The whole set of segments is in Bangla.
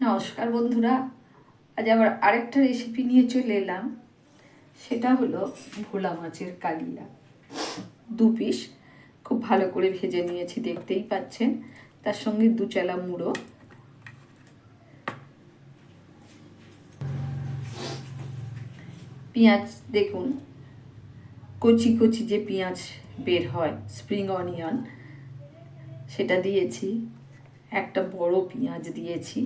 নমস্কার বন্ধুরা, আজ আবার আরেকটা রেসিপি নিয়ে চলে এলাম। সেটা হলো ভোলা মাছের কালিয়া। দু পিস খুব ভালো করে ভেজে নিয়েছি, দেখতেই পাচ্ছেন। তার সঙ্গে দু চালা মুড়ো। পেঁয়াজ দেখুন, কচি কচি যে পেঁয়াজ বের হয় স্প্রিং অনিয়ন সেটা দিয়েছি। একটা বড় পেঁয়াজ দিয়েছি।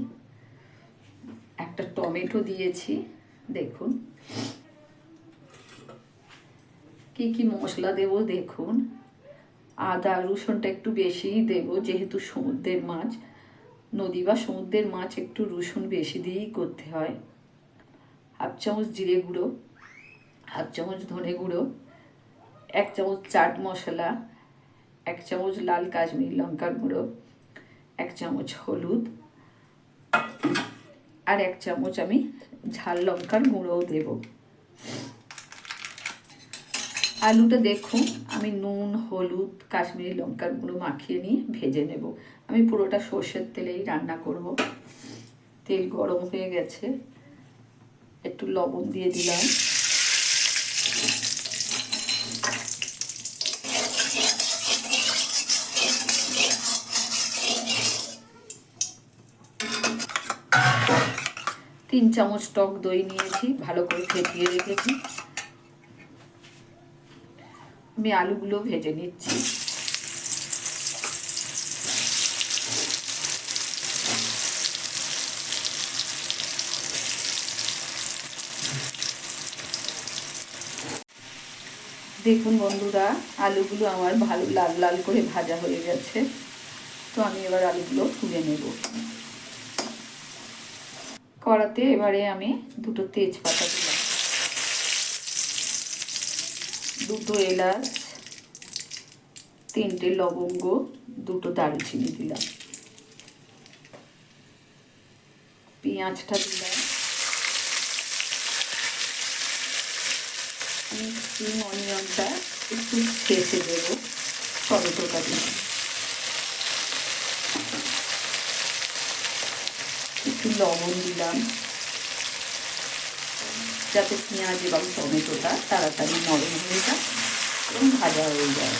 একটা টমেটো দিয়েছি, দেখুন। কি কি মশলা দেব দেখুন। আদা, রসুনটা একটু বেশিই দেব, যেহেতু সমুদ্রের মাছ। নদী বা সমুদ্রের মাছ একটু রসুন বেশি দিয়েই করতে হয়। হাফ চামচ জিরে গুঁড়ো, হাফ চামচ ধনে গুঁড়ো, এক চামচ চাট মশলা, এক চামচ লাল কাশ্মীর লঙ্কার গুঁড়ো, এক চামচ হলুদ আর এক চামচ আমি ঝাল লঙ্কার গুঁড়োও দেব। আলুটা দেখুন, আমি নুন, হলুদ, কাশ্মীরি লঙ্কার গুঁড়ো মাখিয়ে নিয়ে ভেজে নেব। আমি পুরোটা সর্ষের তেলেই রান্না করব। তেল গরম হয়ে গেছে। একটু লবণ দিয়ে দিলাম। তিন চামচ টক দই নিয়েছি, ভালো করে ফেটিয়ে রেখেছি। আমি আলুগুলো ভেজে নিচ্ছি। দেখুন বন্ধুরা, আলুগুলো আমার ভালো লাল লাল করে ভাজা হয়ে গেছে। তো আমি এবার আলুগুলো তুলে নেব। কড়াতে এবারে আমি দুটো তেজপাতা দিলাম। দুটো এলাচ, তিনটে লবঙ্গ, দুটো দারুচিনি দিলাম। পেঁয়াজটা দিলাম। আমি অনিয়নটা একটু ছেঁচে দেবো। টমেটোটা দিলাম একটু লবণ দিলাম। যাতে পেঁয়াজ এবং টমেটোটা তাড়াতাড়ি নরম হয়ে যায় এবং ভাজা হয়ে যায়।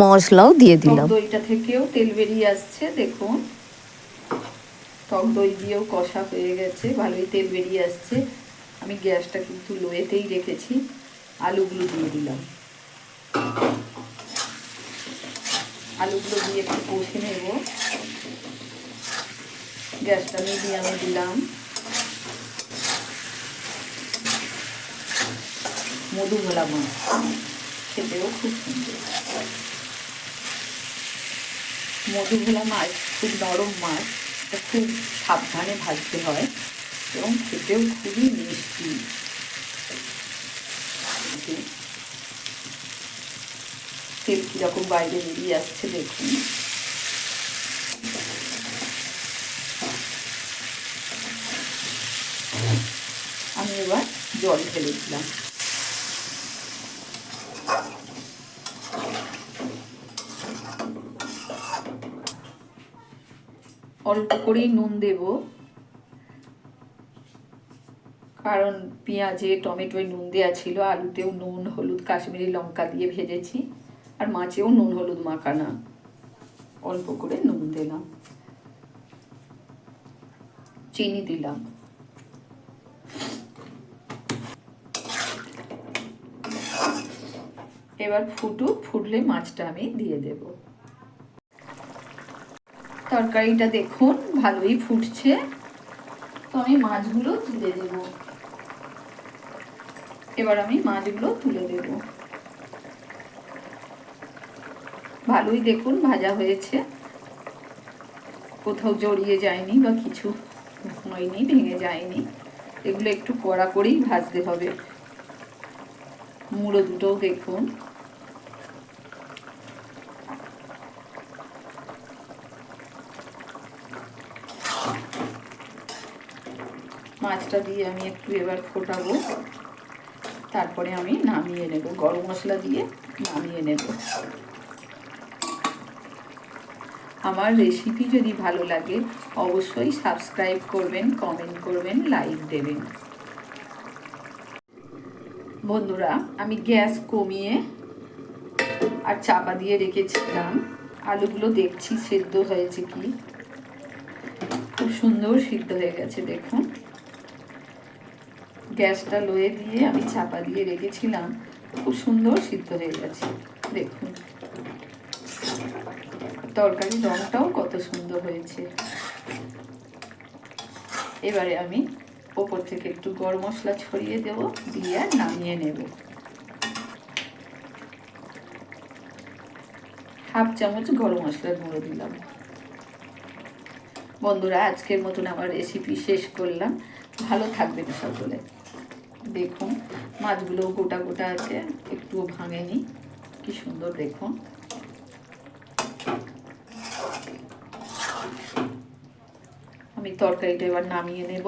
মশলাও দিয়ে দিলাম। দইটা থেকেও তেল বেরিয়ে আসছে দেখুন। টক দই দিয়েও কষা হয়ে গেছে ভালোই তেল বেরিয়ে আসছে। আমি গ্যাসটা কিন্তু লোয়েতেই রেখেছি। আলুগুলো দিয়ে দিলাম। আলুগুলো দিয়ে একটু কষে নেব। গ্যাসটা মিডিয়ামে দিলাম। মধু ভোলা মাছ খেতেও খুব সুন্দর। মধু ভোলা মাছ, খুব নরম মাছ খুব সাবধানে ভাজতে হয় এবং খেতেও খুবই মিষ্টি। তেল কীরকম বাইরে বেরিয়ে আসছে দেখুন। আমি এবার জল ঢেলে দিলাম। অল্প করেই নুন দেব। কারণ পেঁয়াজে, টমেটোয় নুন দেওয়া ছিল, আলুতেও নুন, হলুদ, কাশ্মীরি লঙ্কা দিয়ে ভেজেছি, আর মাছেও নুন, হলুদ মাখানা। অল্প করে নুন দিলাম। চিনি দিলাম। এবার ফুটুক, ফুটলে মাছটা আমি দিয়ে দেব। তরকারিটা দেখুন, ভালোই ফুটছে। তো আমি মাছগুলো তুলে দেব। এবার আমি মাছগুলো তুলে দেব। ভালোই দেখুন, ভাজা হয়েছে। কোথাও জড়িয়ে যায়নি বা কিছু হয়নি, ভেঙে যায়নি। এগুলো একটু কড়া করেই ভাজতে হবে। মুড়ো দুটোও দেখুন। মাছটা দিয়ে আমি একটু এবার ফোটাবো। তারপরে আমি নামিয়ে নেব, গরম মশলা দিয়ে নামিয়ে নেব। আমার রেসিপি যদি ভালো লাগে, অবশ্যই সাবস্ক্রাইব করবেন কমেন্ট করবেন লাইক দেবেন। বন্ধুরা, আমি গ্যাস কমিয়ে আর চাপা দিয়ে রেখেছিলাম। আলুগুলো দেখছি সেদ্ধ হয়েছে কি? খুব সুন্দর সিদ্ধ হয়ে গেছে, দেখুন। গ্যাসটা লোয়ে দিয়ে আমি চাপা দিয়ে রেখেছিলাম। খুব সুন্দর সিদ্ধ হয়ে গেছে। দেখুন। তরকারি রঙটাও কত সুন্দর হয়েছে। এবারে আমি ওপর থেকে একটু গরম মশলা ছড়িয়ে দেব, দিয়ে নামিয়ে নেব। হাফ চামচ গরম মশলার গুঁড়ো দিলাম। বন্ধুরা, আজকের মতন আমার রেসিপি শেষ করলাম। ভালো থাকবেন সকলে দেখুন, মাছগুলো গোটা গোটা আছে, একটুও ভাঙেনি। কি সুন্দর, দেখুন। আমি তরকারিটা এবার নামিয়ে নেব।